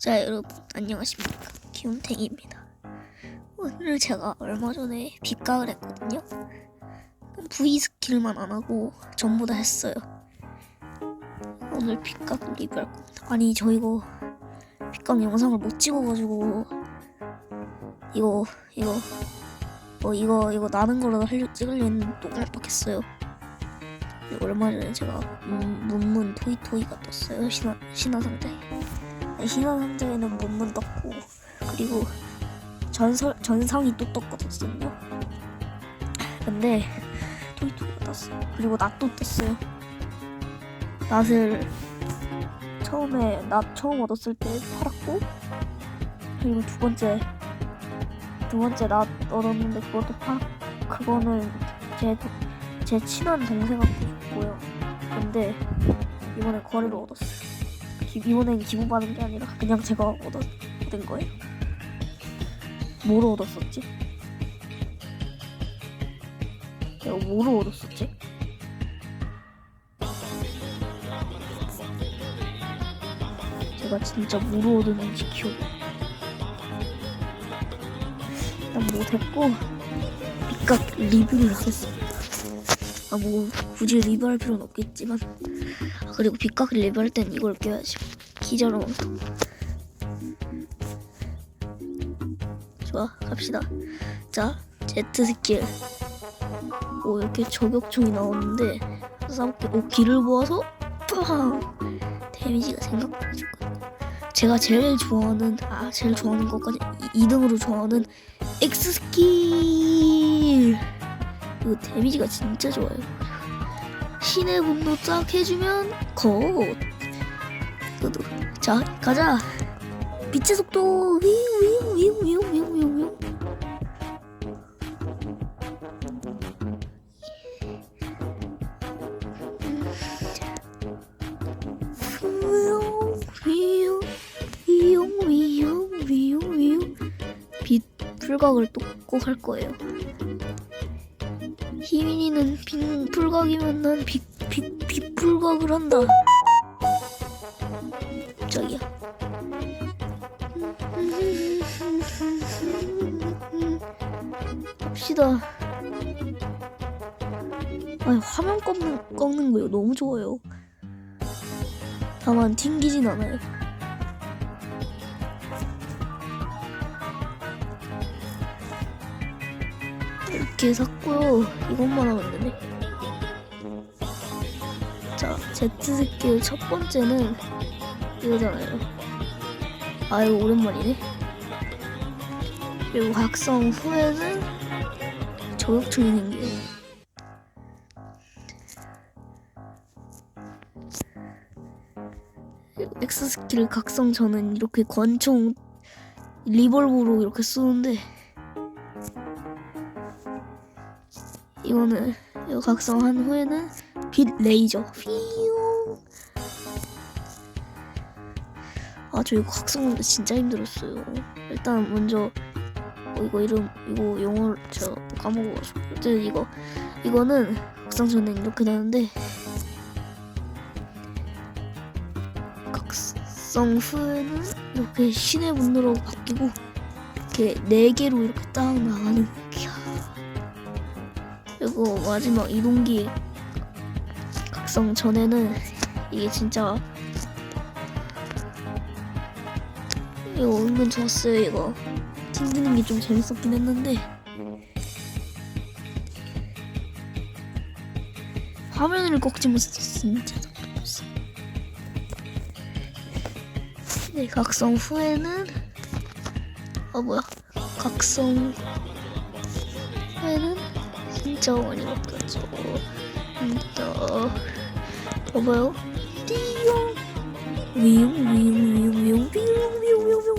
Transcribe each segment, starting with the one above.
자 여러분 안녕하십니까. 기운탱입니다. 오늘 제가 얼마 전에 빗각을 했거든요. V 스킬만 안 하고 전부 다 했어요. 오늘 빗각 리뷰할 겁니다. 아니 저 이거 빗각 영상을 못 찍어가지고 이거 이거 뭐 이거 이거 나는 거라도 하려 찍으려 했는데 또 깜빡했어요. 얼마 전에 제가 음, 문문 토이토이가 떴어요. 신화 신화상자 에 신화 상자에는 문문 떴고 그리고 전설 전상이 또 떴거든요. 근데 토이토가 떴어요. 그리고 낫도 떴어요. 낫을 처음에 낫 처음 얻었을 때 팔았고 그리고 두 번째 두 번째 낫 얻었는데 그것도 팔 그거는 제 제 친한 동생한테 줬고요. 근데 이번에 거래로 얻었어요. 기- 이번엔 기부 받은 게 아니라 그냥 제가 얻어, 얻은 거예요. 뭐로 얻었었지? 내가 뭐로 얻었었지? 제가 진짜 뭐로 얻었는지 기억이 뭐 됐고 빗각 리뷰를 하겠습니다. 아 뭐 굳이 리뷰할 필요는 없겠지만 아, 그리고 빗각 리뷰할 땐 이걸 껴야지 기자로 좋아 갑시다. 자 제트 스킬. 오 이렇게 저격총이 나오는데 싸울게 오 길을 모아서 빵! 데미지가 생각보다 좋거든요. 제가 제일 좋아하는 아 제일 좋아하는 것까지 2등으로 좋아하는 X 스킬! 이거 데미지가 진짜 좋아요 신의 분노 쫙 해주면 곧. 자, 가자. 빛의 속도. 위위위위위위위 불각을 또 꼭 할 거예요. 희민이는 빛 풀각이면 난빛빛빛 풀각을 한다. 저기야. 갑시다. 아니 화면 꺾는 꺾는 거요 너무 좋아요. 다만 튕기진 않아요. 이렇게 샀고요. 이것만 하면 되네. 자, 제트 스킬 첫 번째는 이거잖아요. 아유 오랜만이네. 그리고 각성 후에는 저격총이 생겨요. X 스킬 각성 전은 이렇게 권총 리볼브로 이렇게 쏘는데 이거는 이거 각성한 후에는 빛 레이저. 휘용 아저 이거 각성하는데 진짜 힘들었어요. 일단 먼저 어, 이거 이름 이거 영어 저 까먹어가지고. 어쨌든 이거 이거는 각성 전에 이렇게 되는데 각성 후에는 이렇게 신의 분노로 바뀌고 이렇게 네 개로 이렇게 딱 나가는. 그리고 마지막 이동기 각성 전에는 이게 진짜 이거 은근 좋았어요 이거. 튕기는 게 좀 재밌었긴 했는데. 화면을 꺾지면서 진짜 답답했어 네 각성 후에는 아 뭐야? 각성 후에는 진짜 어려워가지고 또 봐봐요 띠용 위용 위용 위용 위용 위용 위용 위용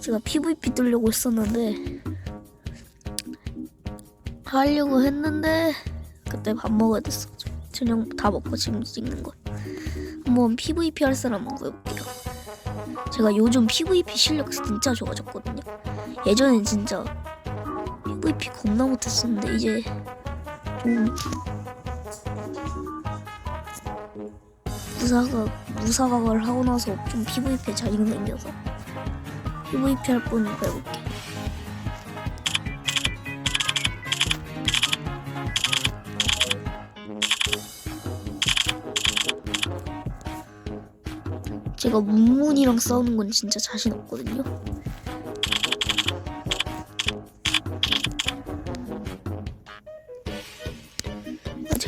제가 PVP 뜨려고 했었는데 하려고 했는데 그때 밥 먹어야 됐어 저녁 다 먹고 지금 찍는 거. 한번 PVP 할 사람 한번 구해볼게요. 제가 요즘 PVP 실력 진짜 좋아졌거든요. 예전엔 진짜 PVP 겁나 못했었는데 이제 좀 부사가 무사각을 하고 나서 좀 PVP에 자신 생겨서 PVP 할분 해볼게. 제가 문문이랑 싸우는 건 진짜 자신 없거든요.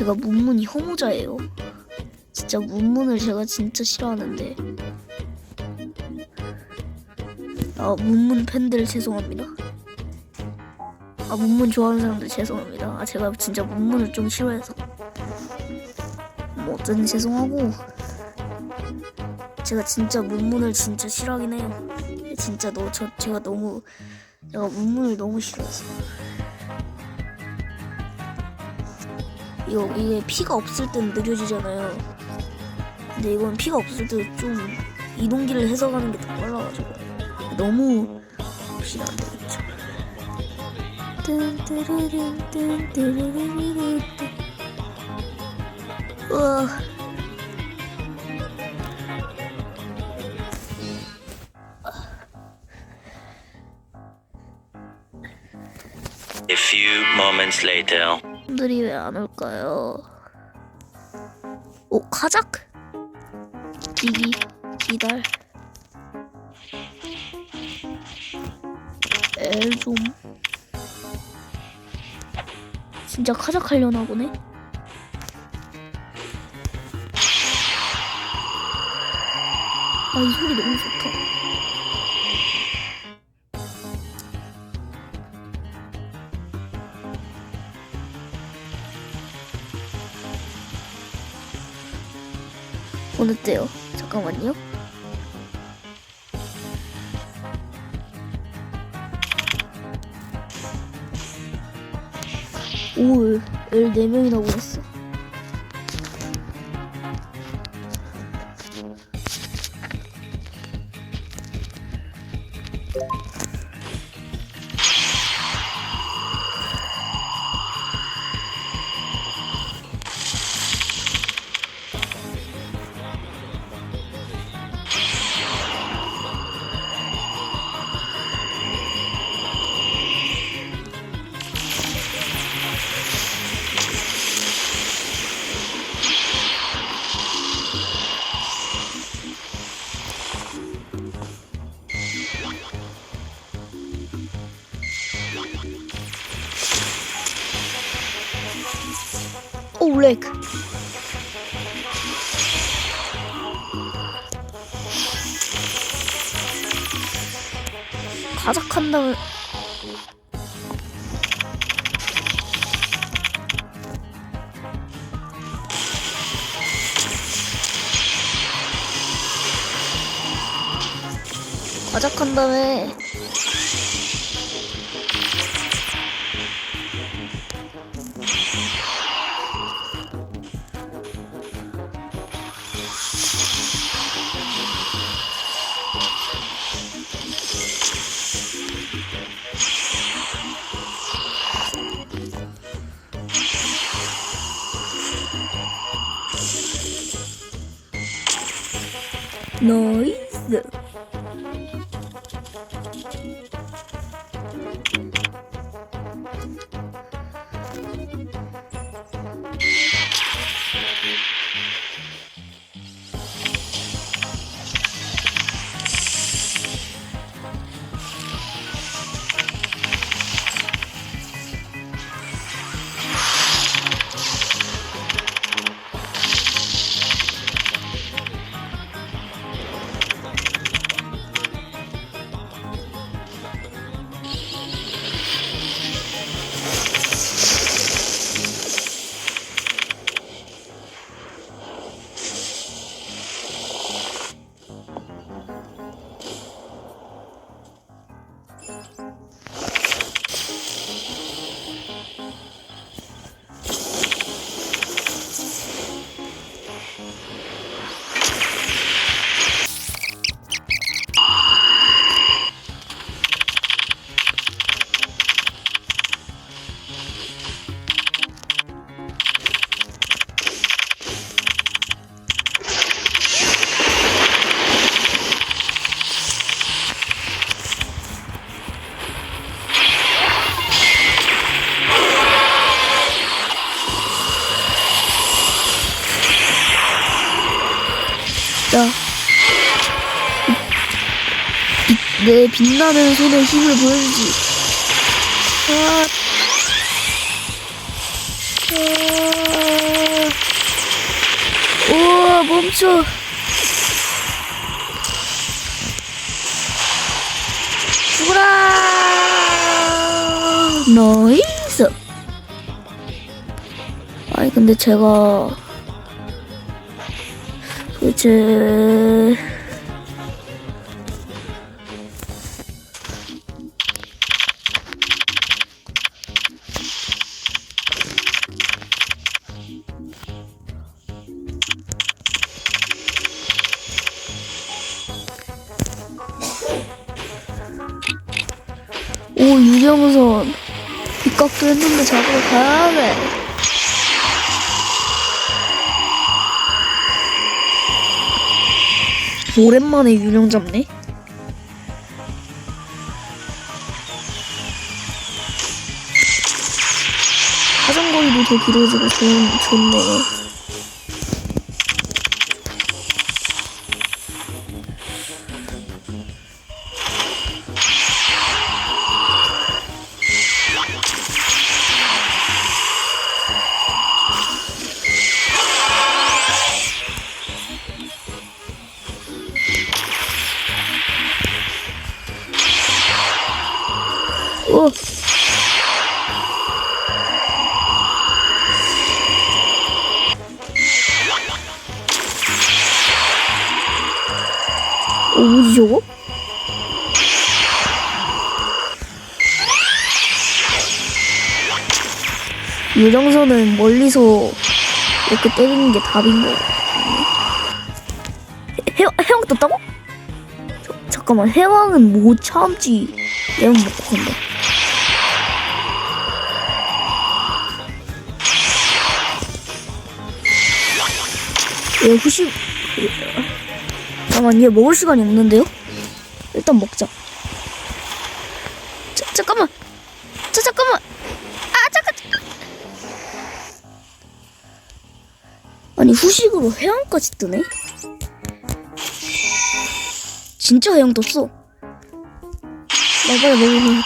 제가 문문이 혐오자예요. 진짜 문문을 제가 진짜 싫어하는데 아 문문 팬들 죄송합니다. 아 문문 좋아하는 사람들 죄송합니다. 아 제가 진짜 문문을 좀 싫어해서 뭐 어쨌든 죄송하고 제가 진짜 문문을 진짜 싫어하긴 해요. 진짜 너 저 제가 너무 제가 문문을 너무 싫어해서 이거 이게 피가 없을 땐 느려지잖아요. 근데 이건 피가 없을 때 좀 이동기를 해석하는 게 더 빨라가지고 너무 없이는 안 되겠죠. 우와 A few moments later. 분들이 왜 안 올까요? 오 카작 기기 기달 엘좀 진짜 카작 하려나 보네. 아 이 소리 너무 좋다. 어느 때요? 잠깐만요. 오, L 4명이나 보냈어. 오, 렉. 가작한 다음에 가작한 다음에 나이 내 빛나는 손에 힘을 보여주지. 아, 아, 우와, 멈춰. 죽어라! 나이스! 아니, 근데 제가 도대체 오 유령선 빗각도 했는데 잡으러 가야 돼. 오랜만에 유령 잡네? 사정거리도 더 길어지고 좋은, 좋네 유령선은 멀리서 이렇게 때리는 게 답인 거 해, 해왕 떴다고? 저, 잠깐만 해왕은 못 참지? 내가 먹고 간다 얘 후식 잠깐만 얘 먹을 시간이 없는데요? 일단 먹자. 자, 잠깐만. 자, 잠깐만 아니 후식으로 해양까지 뜨네? 진짜 해양 떴어. 나 빨리 먹어야겠다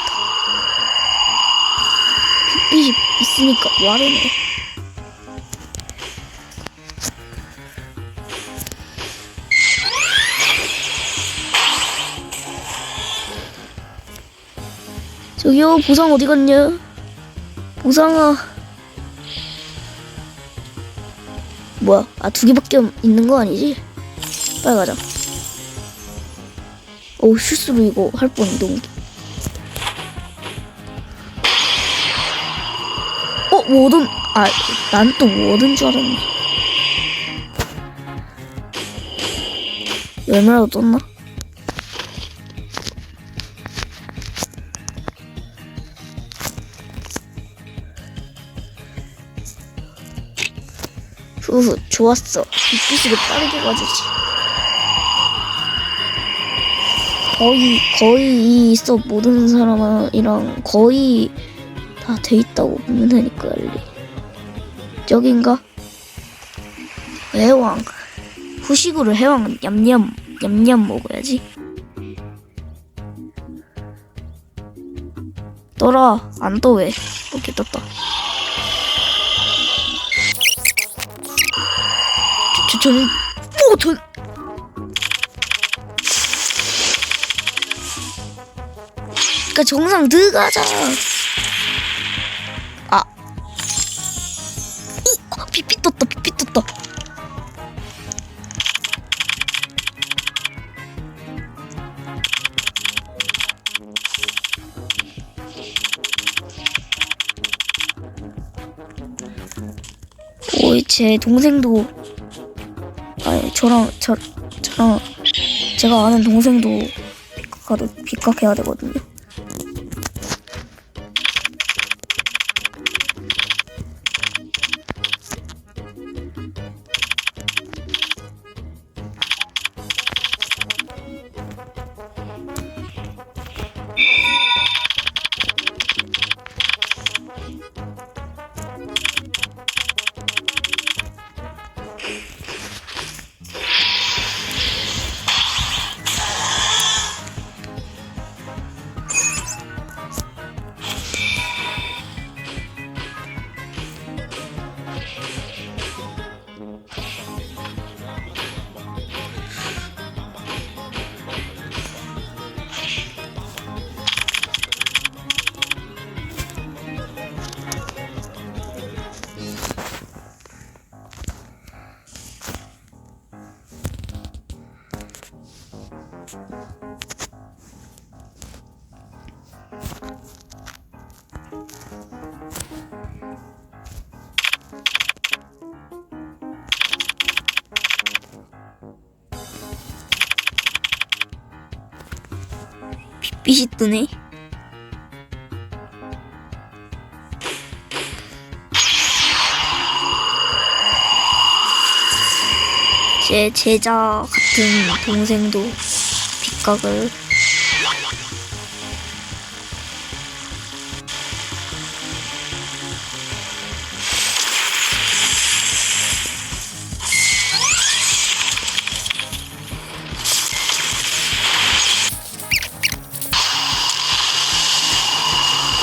빛빛이 있으니까 와르네. 저기요 보상 어디 갔냐? 보상아 뭐야? 아 두 개밖에 없- 있는 거 아니지? 빨리 가자. 오 실수로 이거 할뻔 이동 어 뭐든 아 난 또 뭐든 줄 알았네. 열매라도 떴나? 좋았어. 빛빛으로 빠르게 가주지. 거의 거의 이서 모든 사람이랑 거의 다 돼 있다고 보면 되니까 알리. 저긴가? 해왕. 후식으로 해왕은 냠냠 냠냠 먹어야지. 떠라. 안 떠 왜? 오케이 떴다 오, 전 그니까 정상 들어가자. 아. 이, 어, 삐삐 떴다 삐삐 떴다. 오이 제 동생도 저랑 저 저랑 제가 아는 동생도 빗각하도 빗각해야 되거든요. 빛이 뜨네. 제 제자 같은 동생도 빗각을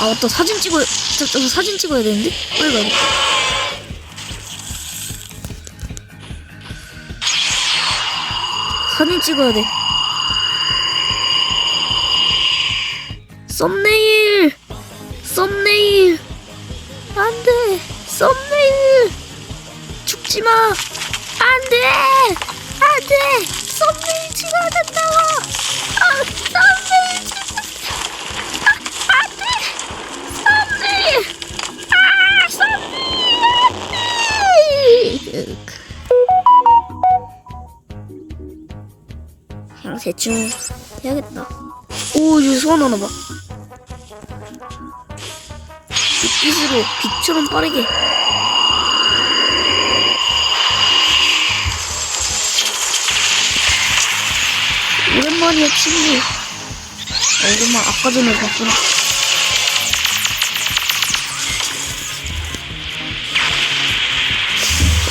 아 맞다 사진 찍어야 저, 저 사진 찍어야 되는데? 빨리 가야겠다 사진 찍어야 돼. 썸네일 대충 해야겠다. 오 이거 소원 하나 봐. 빛으로 빛처럼 빠르게. 오랜만이야 친구. 아, 오랜만 아까 전에 봤구나.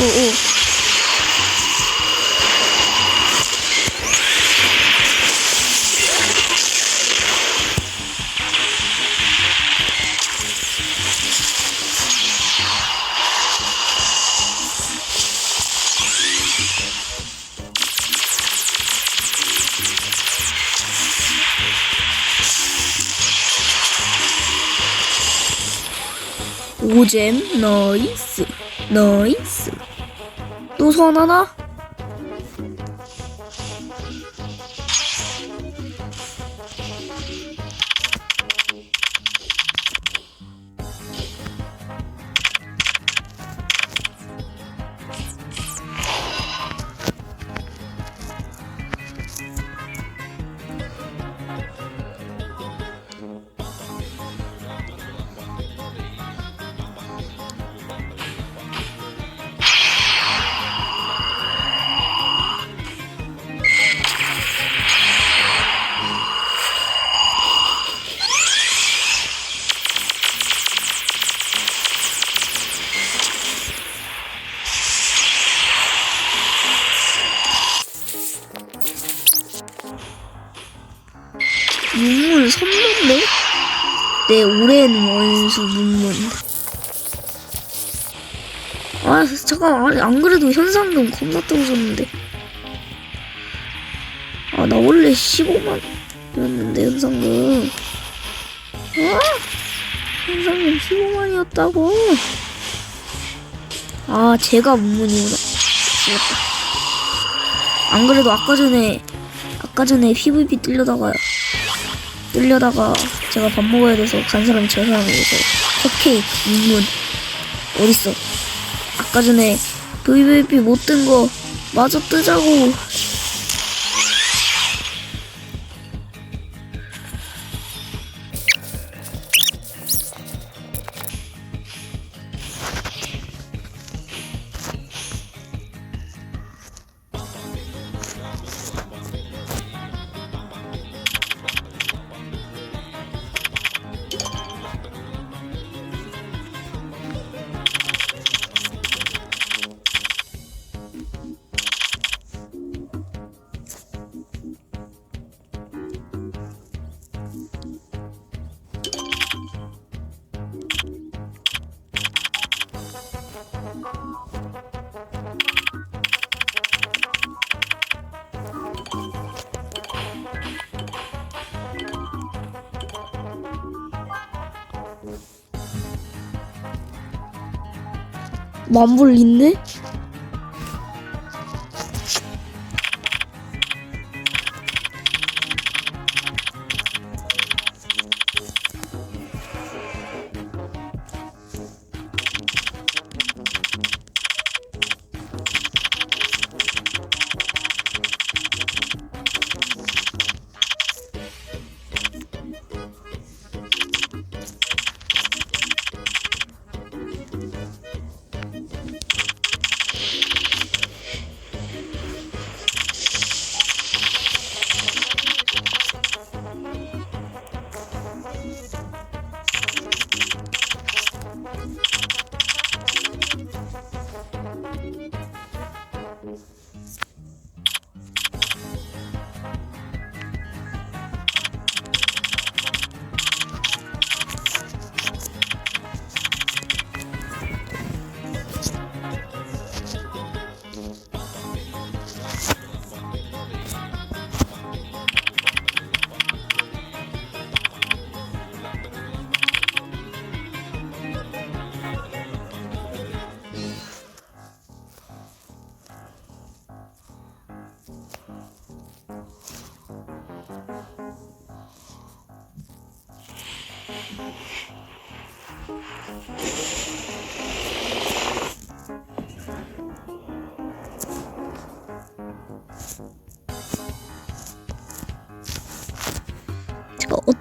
오오 나이스 나이스 또 소원 하나? 내 오랜 원수 문문 아 잠깐 안 그래도 현상금 겁나 떨어졌는데. 아 나 원래 15만이었는데 현상금. 아 현상금 15만이었다고. 아 제가 문문이구나 안 그래도 아까 전에 아까 전에 PVP 뚫려다가 뚫려다가 제가 밥 먹어야 돼서 간저 사람이어서 컵케이크 문문. 어딨어? 아까 전에 PVP 못 뜬 거 마저 뜨자고 만불 있네?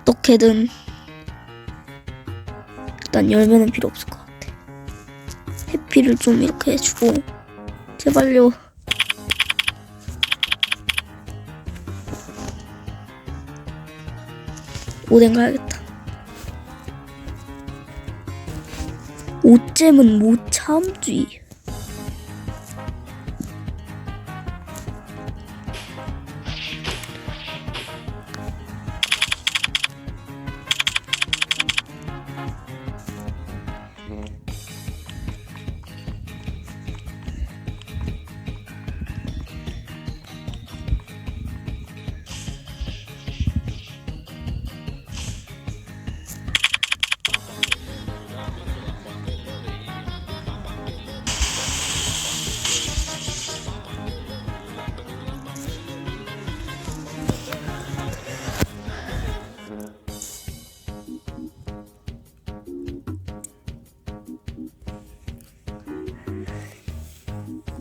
어떻게든 일단 열매는 필요 없을 것 같아. 해피를 좀 이렇게 해주고 제발요. 오뎅 가야겠다. 오잼은 못 참지.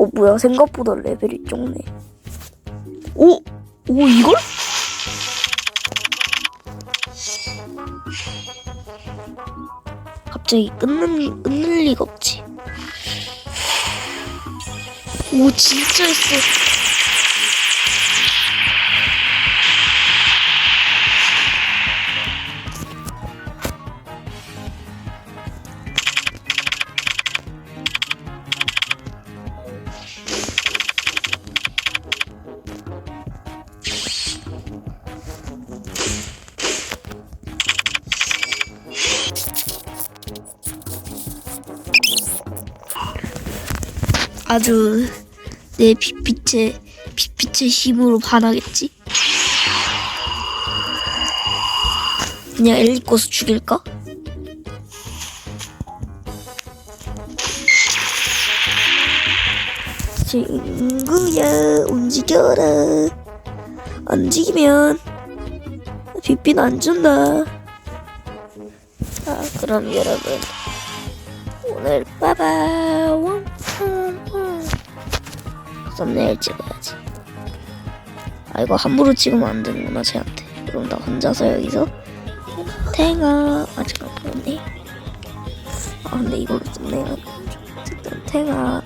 어 뭐야 생각보다 레벨이 적네. 오, 오 이걸? 갑자기 끊는 끊는 리가 없지. 오 진짜 했어. 아주 내 빛빛의 빛빛의 힘으로 반하겠지. 그냥 엘리코스 죽일까? 친구야 움직여라 안 움직이면 빛빛 안 준다 자 그럼 여러분 오늘 빠바 왕왕왕 썸네일 찍어야지. 아 이거 함부로 찍으면 안 되는구나 쟤한테. 그럼 나 혼자서 여기서? 탱아 아직 안 보였네. 아 근데 이걸로 썸네일 어쨌든 탱아